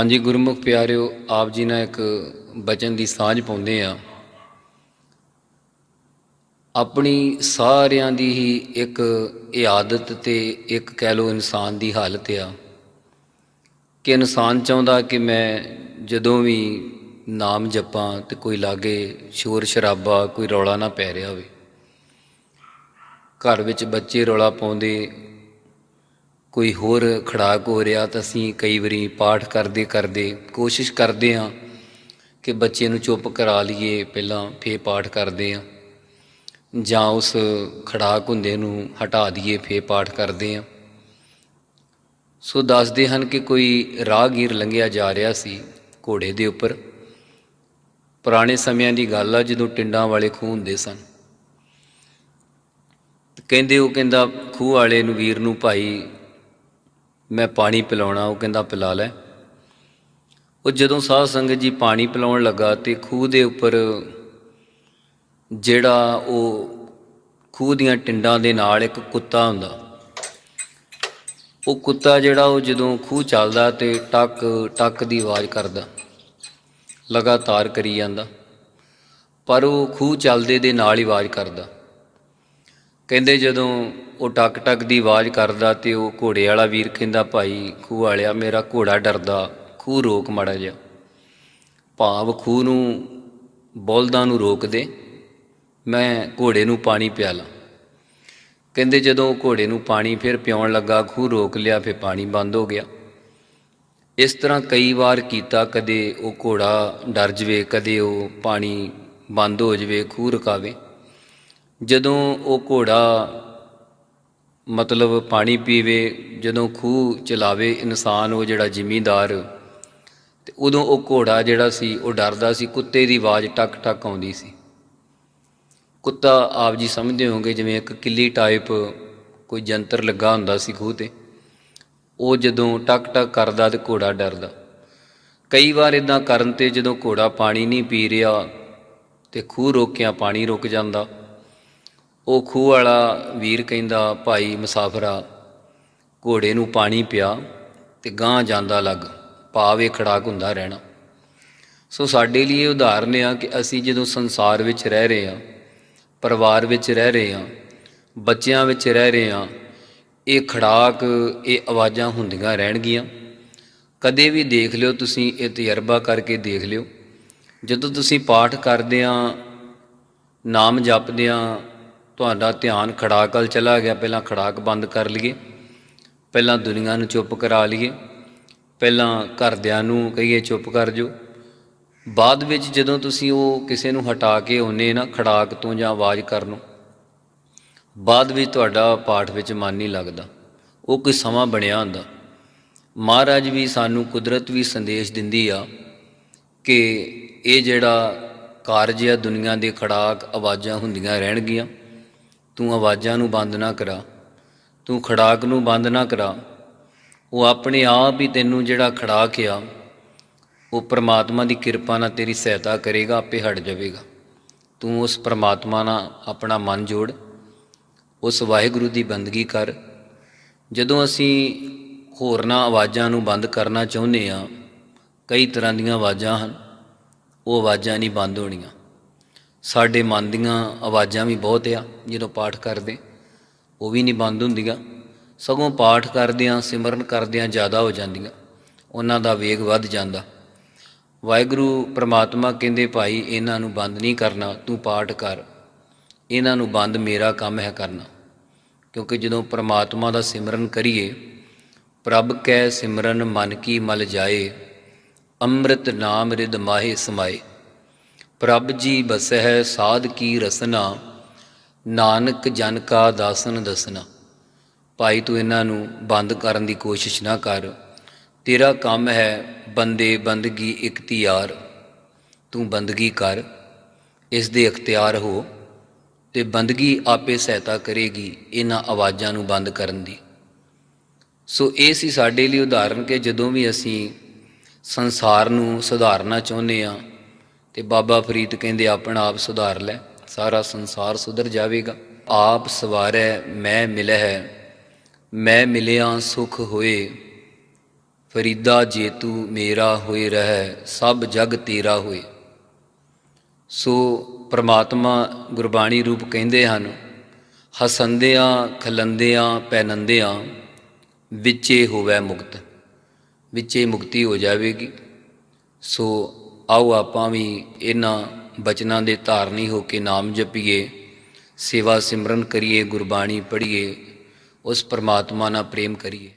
ਹਾਂਜੀ, ਗੁਰਮੁਖ ਪਿਆਰਿਓ, ਆਪ ਜੀ ਨਾਲ ਇੱਕ ਬਚਨ ਦੀ ਸਾਂਝ ਪਾਉਂਦੇ ਆ ਆਪਣੀ ਸਾਰਿਆਂ ਦੀ ਹੀ ਇੱਕ ਇਹ ਆਦਤ ਤੇ ਇੱਕ ਕਹਿ ਲੋ ਇਨਸਾਨ ਦੀ ਹਾਲਤ ਆ ਕਿ ਇਨਸਾਨ ਚਾਹੁੰਦਾ ਕਿ ਮੈਂ ਜਦੋਂ ਵੀ ਨਾਮ ਜਪਾਂ ਤੇ ਕੋਈ ਲਾਗੇ ਸ਼ੋਰ ਸ਼ਰਾਬਾ, ਕੋਈ ਰੌਲਾ ਨਾ ਪੈ ਰਿਹਾ ਹੋਵੇ। ਘਰ ਵਿੱਚ ਬੱਚੇ ਰੌਲਾ ਪਾਉਂਦੇ ਕੋਈ ਹੋਰ ਖੜਾਕ ਹੋ ਰਿਹਾ ਤਾਂ ਅਸੀਂ ਕਈ ਵਾਰੀ ਪਾਠ ਕਰਦੇ ਕਰਦੇ ਕੋਸ਼ਿਸ਼ ਕਰਦੇ ਹਾਂ ਕਿ ਬੱਚੇ ਨੂੰ ਚੁੱਪ ਕਰਾ ਲਈਏ, ਪਹਿਲਾਂ ਫੇਰ ਪਾਠ ਕਰਦੇ ਹਾਂ। ਜਾਂ ਉਸ ਖੜਾਕ ਹੁੰਦੇ ਨੂੰ ਹਟਾ ਦਈਏ, ਫੇਰ ਪਾਠ ਕਰਦੇ ਹਾਂ। ਸੋ ਦੱਸਦੇ ਹਨ ਕਿ ਕੋਈ ਰਾਹਗੀਰ ਲੰਘਿਆ ਜਾ ਰਿਹਾ ਸੀ ਘੋੜੇ ਦੇ ਉੱਪਰ। ਪੁਰਾਣੇ ਸਮਿਆਂ ਦੀ ਗੱਲ ਆ, ਜਦੋਂ ਟਿੰਡਾਂ ਵਾਲੇ ਖੂਹ ਹੁੰਦੇ ਸਨ। ਕਹਿੰਦੇ ਉਹ ਕਹਿੰਦਾ, ਖੂਹ ਵਾਲੇ ਨੂੰ ਵੀਰ ਨੂੰ ਭਾਈ ਮੈਂ ਪਾਣੀ ਪਿਲਾਉਣਾ, ਉਹ ਕਹਿੰਦਾ ਪਿਲਾ ਲੈ। ਉਹ ਜਦੋਂ ਸਾਧ ਸੰਗਤ ਜੀ ਪਾਣੀ ਪਿਲਾਉਣ ਲੱਗਾ ਤੇ ਖੂਹ ਦੇ ਉੱਪਰ ਜਿਹੜਾ ਉਹ ਖੂਹ ਦੀਆਂ ਟਿੰਡਾਂ ਦੇ ਨਾਲ ਇੱਕ ਕੁੱਤਾ ਹੁੰਦਾ। ਉਹ ਕੁੱਤਾ ਜਿਹੜਾ ਉਹ ਜਦੋਂ ਖੂਹ ਚੱਲਦਾ ਤੇ ਟੱਕ ਟੱਕ ਦੀ ਆਵਾਜ਼ ਕਰਦਾ, ਲਗਾਤਾਰ ਕਰੀ ਜਾਂਦਾ, ਪਰ ਉਹ ਖੂਹ ਚੱਲਦੇ ਦੇ ਨਾਲ ਹੀ ਆਵਾਜ਼ ਕਰਦਾ। ਕਹਿੰਦੇ ਜਦੋਂ ਉਹ ਟਕ ਟਕ ਦੀ ਆਵਾਜ਼ ਕਰਦਾ ਤੇ ਉਹ ਘੋੜੇ ਵਾਲਾ ਵੀਰ ਕਹਿੰਦਾ, ਭਾਈ, ਖੂਹ ਵਾਲਿਆ, ਮੇਰਾ ਘੋੜਾ ਡਰਦਾ, ਖੂਹ ਰੋਕ ਮੜਾ ਜਾ ਭਾਵ ਖੂਹ ਨੂੰ, ਬੋਲਦਾਂ ਨੂੰ ਰੋਕ ਦੇ, ਮੈਂ ਘੋੜੇ ਨੂੰ ਪਾਣੀ ਪਿਆਲਾ ਕਹਿੰਦੇ ਜਦੋਂ ਘੋੜੇ ਨੂੰ ਪਾਣੀ ਫਿਰ ਪਿਉਣ ਲੱਗਾ, ਖੂਹ ਰੋਕ ਲਿਆ, ਫਿਰ ਪਾਣੀ ਬੰਦ ਹੋ ਗਿਆ। ਇਸ ਤਰ੍ਹਾਂ ਕਈ ਵਾਰ ਕੀਤਾ, ਕਦੇ ਉਹ ਘੋੜਾ ਡਰ ਜਵੇ, ਕਦੇ ਉਹ ਪਾਣੀ ਬੰਦ ਹੋ ਜਵੇ, ਖੂਹ ਰਕਾਵੇ। ਜਦੋਂ ਉਹ ਘੋੜਾ ਮਤਲਬ ਪਾਣੀ ਪੀਵੇ, ਜਦੋਂ ਖੂਹ ਚਲਾਵੇ ਇਨਸਾਨ ਉਹ ਜਿਹੜਾ ਜ਼ਿਮੀਂਦਾਰ, ਤੇ ਉਦੋਂ ਉਹ ਘੋੜਾ ਜਿਹੜਾ ਸੀ, ਉਹ ਡਰਦਾ ਸੀ, ਕੁੱਤੇ ਦੀ ਆਵਾਜ਼ ਟਕ ਟਕ ਆਉਂਦੀ ਸੀ। ਕੁੱਤਾ ਆਪ ਜੀ ਸਮਝਦੇ ਹੋਗੇ ਜਿਵੇਂ ਇੱਕ ਕਿੱਲੀ ਟਾਈਪ ਕੋਈ ਜੰਤਰ ਲੱਗਾ ਹੁੰਦਾ ਸੀ ਖੂਹ ਤੇ, ਉਹ ਜਦੋਂ ਟਕ ਟਕ ਕਰਦਾ ਤੇ ਘੋੜਾ ਡਰਦਾ। ਕਈ ਵਾਰ ਇਦਾਂ ਕਰਨ ਤੇ ਜਦੋਂ ਘੋੜਾ ਪਾਣੀ ਨਹੀਂ ਪੀ ਰਿਹਾ, ਤੇ ਖੂਹ ਰੋਕਿਆ, ਪਾਣੀ ਰੁਕ ਜਾਂਦਾ ਉਹ ਖੂਹ ਵਾਲਾ ਵੀਰ ਕਹਿੰਦਾ, ਭਾਈ ਮੁਸਾਫਰਾ, ਘੋੜੇ ਨੂੰ ਪਾਣੀ ਪਿਆ ਤੇ ਗਾਂ ਜਾਂਦਾ ਲੱਗ, ਭਾਵੇਂ ਖੜਾਕ ਹੁੰਦਾ ਰਹਿਣਾ। ਸੋ ਸਾਡੇ ਲਈ ਇਹ ਉਦਾਹਰਨ ਆ ਕਿ ਅਸੀਂ ਜਦੋਂ ਸੰਸਾਰ ਵਿੱਚ ਰਹਿ ਰਹੇ ਹਾਂ, ਪਰਿਵਾਰ ਵਿੱਚ ਰਹਿ ਰਹੇ ਹਾਂ, ਬੱਚਿਆਂ ਵਿੱਚ ਰਹਿ ਰਹੇ ਹਾਂ, ਇਹ ਖੜਾਕ, ਇਹ ਆਵਾਜ਼ਾਂ ਹੁੰਦੀਆਂ ਰਹਿਣਗੀਆਂ। ਕਦੇ ਵੀ ਦੇਖ ਲਿਓ ਤੁਸੀਂ, ਇਹ ਤਜਰਬਾ ਕਰਕੇ ਦੇਖ ਲਿਓ। ਜਦੋਂ ਤੁਸੀਂ ਪਾਠ ਕਰਦੇ ਆ ਨਾਮ ਜਪਦੇ ਆ ਤੁਹਾਡਾ ਧਿਆਨ ਖੜਾਕ ਵੱਲ ਚਲਾ ਗਿਆ। ਪਹਿਲਾਂ ਖੜਾਕ ਬੰਦ ਕਰ ਲਈਏ। ਪਹਿਲਾਂ ਦੁਨੀਆ ਨੂੰ ਚੁੱਪ ਕਰਾ ਲਈਏ। ਪਹਿਲਾਂ ਘਰਦਿਆਂ ਨੂੰ ਕਹੀਏ, ਚੁੱਪ ਕਰ ਜੋ ਬਾਅਦ ਵਿੱਚ ਜਦੋਂ ਤੁਸੀਂ ਉਹ ਕਿਸੇ ਨੂੰ ਹਟਾ ਕੇ ਆਉਨੇ ਨਾ, ਖੜਾਕ ਤੋਂ ਜਾਂ ਆਵਾਜ਼ ਕਰਨ, ਬਾਅਦ ਵਿੱਚ ਤੁਹਾਡਾ ਪਾਠ ਵਿੱਚ ਮਨ ਨਹੀਂ ਲੱਗਦਾ। ਉਹ ਕੋਈ ਸਮਾਂ ਬਣਿਆ ਹੁੰਦਾ। ਮਹਾਰਾਜ ਵੀ ਸਾਨੂੰ ਕੁਦਰਤ ਵੀ ਸੰਦੇਸ਼ ਦਿੰਦੀ ਆ ਕਿ ਇਹ ਜਿਹੜਾ ਕਾਰਜ ਆ, ਦੁਨੀਆ ਦੇ ਖੜਾਕ ਆਵਾਜ਼ਾਂ ਹੁੰਦੀਆਂ ਰਹਿਣਗੀਆਂ। ਤੂੰ ਆਵਾਜ਼ਾਂ ਨੂੰ ਬੰਦ ਨਾ ਕਰਾ। ਤੂੰ ਖੜਾਕ ਨੂੰ ਬੰਦ ਨਾ ਕਰਾ। ਉਹ ਆਪਣੇ ਆਪ ਹੀ ਤੈਨੂੰ ਜਿਹੜਾ ਖੜਾਕ ਆ ਉਹ ਪ੍ਰਮਾਤਮਾ ਦੀ ਕਿਰਪਾ ਨਾਲ ਤੇਰੀ ਸਹਾਇਤਾ ਕਰੇਗਾ, ਆਪੇ ਹਟ ਜਾਵੇਗਾ। ਤੂੰ ਉਸ ਪ੍ਰਮਾਤਮਾ ਨਾਲ ਆਪਣਾ ਮਨ ਜੋੜ, ਉਸ ਵਾਹਿਗੁਰੂ ਦੀ ਬੰਦਗੀ ਕਰ। ਜਦੋਂ ਅਸੀਂ ਹੋਰਨਾਂ ਆਵਾਜ਼ਾਂ ਨੂੰ ਬੰਦ ਕਰਨਾ ਚਾਹੁੰਦੇ ਆ ਕਈ ਤਰ੍ਹਾਂ ਦੀਆਂ ਆਵਾਜ਼ਾਂ ਹਨ, ਉਹ ਆਵਾਜ਼ਾਂ ਨਹੀਂ ਬੰਦ ਹੋਣੀਆਂ। ਸਾਡੇ ਮਨ ਦੀਆਂ ਆਵਾਜ਼ਾਂ ਵੀ ਬਹੁਤ ਆ, ਜਦੋਂ ਪਾਠ ਕਰਦੇ, ਉਹ ਵੀ ਨਹੀਂ ਬੰਦ ਹੁੰਦੀਆਂ। ਸਗੋਂ ਪਾਠ ਕਰਦਿਆਂ, ਸਿਮਰਨ ਕਰਦਿਆਂ ਜ਼ਿਆਦਾ ਹੋ ਜਾਂਦੀਆਂ, ਉਹਨਾਂ ਦਾ ਵੇਗ ਵੱਧ ਜਾਂਦਾ। ਵਾਹਿਗੁਰੂ ਪ੍ਰਮਾਤਮਾ ਕਹਿੰਦੇ, ਭਾਈ, ਇਹਨਾਂ ਨੂੰ ਬੰਦ ਨਹੀਂ ਕਰਨਾ, ਤੂੰ ਪਾਠ ਕਰ। ਇਹਨਾਂ ਨੂੰ ਬੰਦ ਮੇਰਾ ਕੰਮ ਹੈ ਕਰਨਾ। ਕਿਉਂਕਿ ਜਦੋਂ ਪ੍ਰਮਾਤਮਾ ਦਾ ਸਿਮਰਨ ਕਰੀਏ, ਪ੍ਰਭ ਕੈ ਸਿਮਰਨ ਮਨ ਕੀ ਮਲ ਜਾਏ, ਅੰਮ੍ਰਿਤ ਨਾਮ ਰਿਦ ਮਾਹੇ ਸਮਾਏ। ਪ੍ਰਭ ਜੀ ਬਸਹਿ ਸਾਧ ਕੀ ਰਸਨਾ, ਨਾਨਕ ਜਨ ਕਾ ਦਾਸਨ ਦਸਨਾ। ਭਾਈ ਤੂੰ ਇਹਨਾਂ ਨੂੰ ਬੰਦ ਕਰਨ ਦੀ ਕੋਸ਼ਿਸ਼ ਨਾ ਕਰ, ਤੇਰਾ ਕੰਮ ਹੈ ਬੰਦੇ ਬੰਦਗੀ ਇਖਤਿਆਰ। ਤੂੰ ਬੰਦਗੀ ਕਰ, ਇਸ ਦੇ ਇਖਤਿਆਰ ਹੋ, ਤੇ ਬੰਦਗੀ ਆਪੇ ਸਹਾਇਤਾ ਕਰੇਗੀ ਇਹਨਾਂ ਆਵਾਜ਼ਾਂ ਨੂੰ ਬੰਦ ਕਰਨ ਦੀ। ਸੋ ਇਹ ਸੀ ਸਾਡੇ ਲਈ ਉਦਾਹਰਨ ਕਿ ਜਦੋਂ ਵੀ ਅਸੀਂ ਸੰਸਾਰ ਨੂੰ ਸੁਧਾਰਨਾ ਚਾਹੁੰਦੇ ਆ ਤੇ ਬਾਬਾ ਫਰੀਦ ਕਹਿੰਦੇ, ਆਪਣਾ ਆਪ ਸੁਧਾਰ ਲੈ, ਸਾਰਾ ਸੰਸਾਰ ਸੁਧਰ ਜਾਵੇਗਾ। ਆਪ ਸਵਾਰੈ, ਮੈਂ ਮਿਲੈ ਮੈਂ ਮਿਲਿਆ ਸੁਖ ਹੋਏ। ਫਰੀਦਾ ਜੇ ਤੂੰ ਮੇਰਾ ਹੋਏ ਰਹਿ, ਸਭ ਜਗ ਤੇਰਾ ਹੋਏ। ਸੋ ਪ੍ਰਮਾਤਮਾ ਗੁਰਬਾਣੀ ਰੂਪ ਕਹਿੰਦੇ ਹਨ, ਹਸੰਦਿਆਂ, ਖਲੰਦਿਆਂ, ਪੈਨੰਦਿਆਂ, ਵਿੱਚੇ ਹੋਵੇ ਮੁਕਤ, ਵਿੱਚੇ ਮੁਕਤੀ ਹੋ ਜਾਵੇਗੀ। ਸੋ ਆਓ ਆਪਾਂ ਵੀ ਇਹਨਾਂ ਬਚਨਾਂ ਦੇ ਧਾਰਨੀ ਹੋ ਕੇ ਨਾਮ ਜਪੀਏ, ਸੇਵਾ ਸਿਮਰਨ ਕਰੀਏ, ਗੁਰਬਾਣੀ ਪੜ੍ਹੀਏ, ਉਸ ਪਰਮਾਤਮਾ ਨਾਲ ਪ੍ਰੇਮ ਕਰੀਏ।